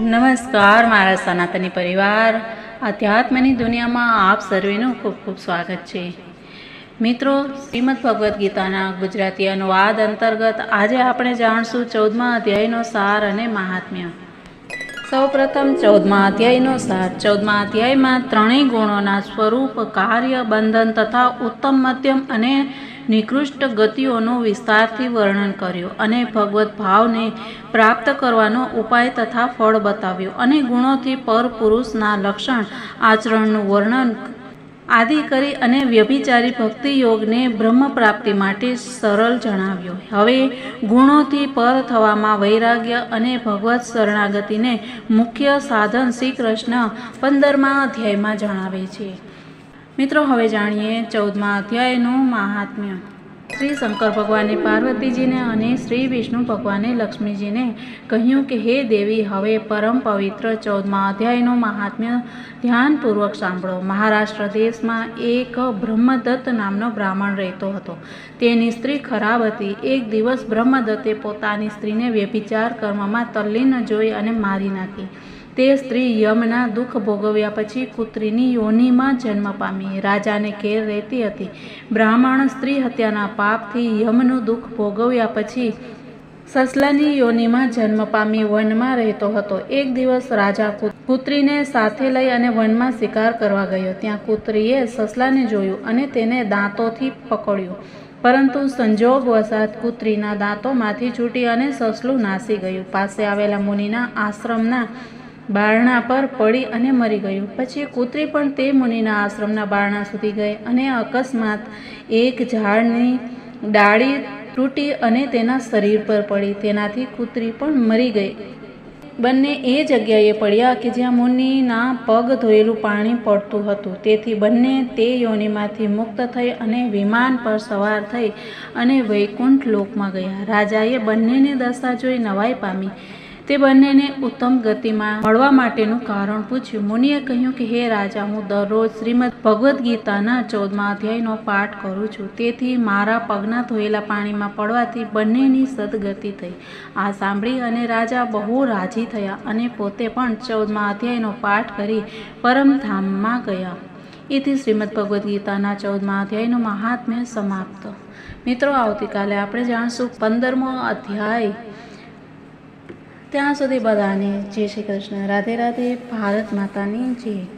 નમસ્કાર, મારા સનાતની પરિવાર. આધ્યાત્મની દુનિયામાં આપ સર્વેનું ખૂબ ખૂબ સ્વાગત છે. મિત્રો, શ્રીમદ ભગવદ્ ગીતાના ગુજરાતી અનુવાદ અંતર્ગત આજે આપણે જાણશું ચૌદમા અધ્યાયનો સાર અને મહાત્મ્ય. સૌપ્રથમ ચૌદમા અધ્યાયનો સાર. ચૌદમા અધ્યાયમાં ત્રણેય ગુણોના સ્વરૂપ કાર્ય બંધન તથા ઉત્તમ, મધ્યમ અને નિકૃષ્ટ ગતિઓનું વિસ્તારથી વર્ણન કર્યું અને ભગવત ભાવને પ્રાપ્ત કરવાનો ઉપાય તથા ફળ બતાવ્યું અને ગુણોથી પર પુરુષના લક્ષણ, આચરણનું વર્ણન આદિ કરી અને વ્યભિચારી ભક્તિ યોગને બ્રહ્મ પ્રાપ્તિ માટે સરળ જણાવ્યો. હવે ગુણોથી પર થવામાં વૈરાગ્ય અને ભગવત શરણાગતિને મુખ્ય સાધન શ્રી કૃષ્ણ પંદરમા અધ્યાયમાં જણાવે છે. મિત્રો, હવે જાણીએ ચૌદમા અધ્યાયનું મહાત્મ્ય. શ્રી શંકર ભગવાને પાર્વતીજીને અને શ્રી વિષ્ણુ ભગવાને લક્ષ્મીજીને કહ્યું કે, હે દેવી, હવે પરમ પવિત્ર ચૌદમા અધ્યાયનું મહાત્મ્ય ધ્યાનપૂર્વક સાંભળો. મહારાષ્ટ્ર દેશમાં એક બ્રહ્મદત્ત નામનો બ્રાહ્મણ રહેતો હતો. તેની સ્ત્રી ખરાબ હતી. એક દિવસ બ્રહ્મદત્તે પોતાની સ્ત્રીને વ્યભિચાર કર્મમાં તલ્લીન જોઈ અને મારી નાખી. તે સ્ત્રી યમના દુઃખ ભોગવ્યા પછી કુતરીની યોનિમાં જન્મ પામી. રાજાને ઘેર રહેતી હતી. બ્રાહ્મણ સ્ત્રી હત્યાના પાપથી યમનું દુઃખ ભોગવ્યા પછી સસલાની યોનિમાં જન્મ પામી વનમાં રહેતો હતો. એક દિવસ રાજા પુત્રીને સાથે લઈ અને વનમાં શિકાર કરવા ગયો. ત્યાં કુતરીએ સસલાને જોયું અને તેને દાંતોથી પકડ્યું. પરંતુ સંજોગવશાત કુતરીના દાંતોમાંથી છૂટી અને સસલું નાસી ગયું. પાસે આવેલા મુનિના આશ્રમના બારણા પર પડી અને મરી ગયું. પછી કૂતરી પણ તે મુનિના આશ્રમના બારણા સુધી ગઈ અને અકસ્માત એક ઝાડની ડાળી તૂટી અને તેના શરીર પર પડી. તેનાથી કૂતરી પણ મરી ગઈ. બંને એ જગ્યાએ પડ્યા કે જ્યાં મુનિના પગ ધોયેલું પાણી પડતું હતું. તેથી બંને તે યોનિમાંથી મુક્ત થઈ અને વિમાન પર સવાર થઈ અને વૈકુંઠ લોકમાં ગયા. રાજાએ બંનેની દશા જોઈ નવાઈ પામી. તે બંનેને ઉત્તમ ગતિમાં મળવા માટેનું કારણ પૂછ્યું. મુનિએ કહ્યું કે, હે રાજા, હું દરરોજ શ્રીમદ ભગવદ્ ગીતાના ચૌદમા અધ્યાયનો પાઠ કરું છું. તેથી મારા પગના ધોયેલા પાણીમાં પડવાથી બંનેની સદગતિ થઈ. આ સાંભળી અને રાજા બહુ રાજી થયા અને પોતે પણ ચૌદમા અધ્યાયનો પાઠ કરી પરમધામમાં ગયા. એથી શ્રીમદ ભગવદ્ ગીતાના ચૌદમા અધ્યાયનો મહાત્મ્ય સમાપ્ત. મિત્રો, આવતીકાલે આપણે જાણશું પંદરમો અધ્યાય ત્યાં સુધી બધાને જય શ્રી કૃષ્ણ. રાધે રાધે ભારત માતાની જય.